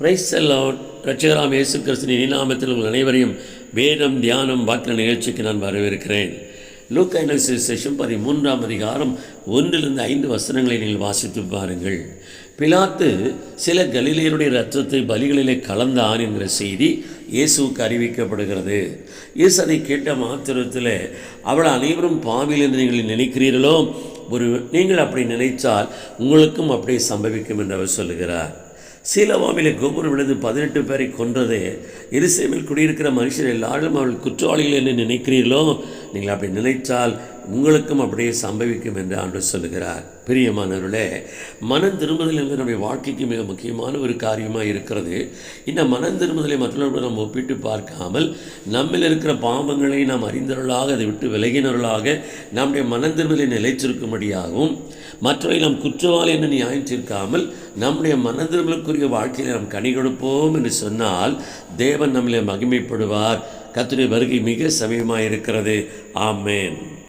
Price எல்லாம் ரட்சகராம் இயேசு கிறிஸ்தின் இனாமத்தில் உங்கள் அனைவரையும் வேதம் தியானம் வாக்கின நிகழ்ச்சிக்கு நான் வரவேற்கிறேன். லூக்கா செஷன் பதிமூன்றாம் அதிகாரம் ஒன்றிலிருந்து ஐந்து வசனங்களை நீங்கள் வாசித்து பாருங்கள். பிலாத்து சில கலிலேயருடைய ரத்தத்தை பலிகளிலே கலந்தான் என்கிற செய்தி இயேசுவுக்கு அறிவிக்கப்படுகிறது. இயேசு அதை கேட்ட மாத்திரத்தில் அவள் அனைவரும் பாவியில் என்று நீங்கள் நினைக்கிறீர்களோ? ஒரு நீங்கள் அப்படி நினைத்தால் உங்களுக்கும் அப்படியே சம்பவிக்கும் என்று அவர் சொல்லுகிறார். சீலவாமிலே கோபுரம் விழுந்து பதினெட்டு பேரை கொன்றதே எரிசேமில் குடியிருக்கிற மனுஷர் எல்லாரும் அவள் குற்றவாளிகள் என்று நினைக்கிறீர்களோ? நீங்கள் அப்படி நினைத்தால் உங்களுக்கும் அப்படியே சம்பவிக்கும் என்று ஆண்டு சொல்லுகிறார். பிரியமானவர்களே மனம் திரும்புதல் என்பது நம்முடைய வாழ்க்கைக்கு மிக முக்கியமான ஒரு காரியமாக இருக்கிறது. இந்த மனம் திரும்புதலை மற்றவர்களுடன் நாம் ஒப்பிட்டு பார்க்காமல் நம்மில் இருக்கிற பாவங்களை நாம் அறிந்தவர்களாக அதை விட்டு விலகினவர்களாக நம்முடைய மனம் திரும்புதலை நிலைச்சிருக்கும்படியாகவும் மற்றவை நாம் குற்றவாளி என்று நியாயம் தீர்க்காமல் நம்முடைய மனதிருமலுக்குரிய வாழ்க்கையில் நாம் கனி கொடுப்போம் என்று சொன்னால் தேவன் நம்மளை மகிமைப்படுவார். கத்துடைய வருகை மிக சமயமாக இருக்கிறது ஆமேன்.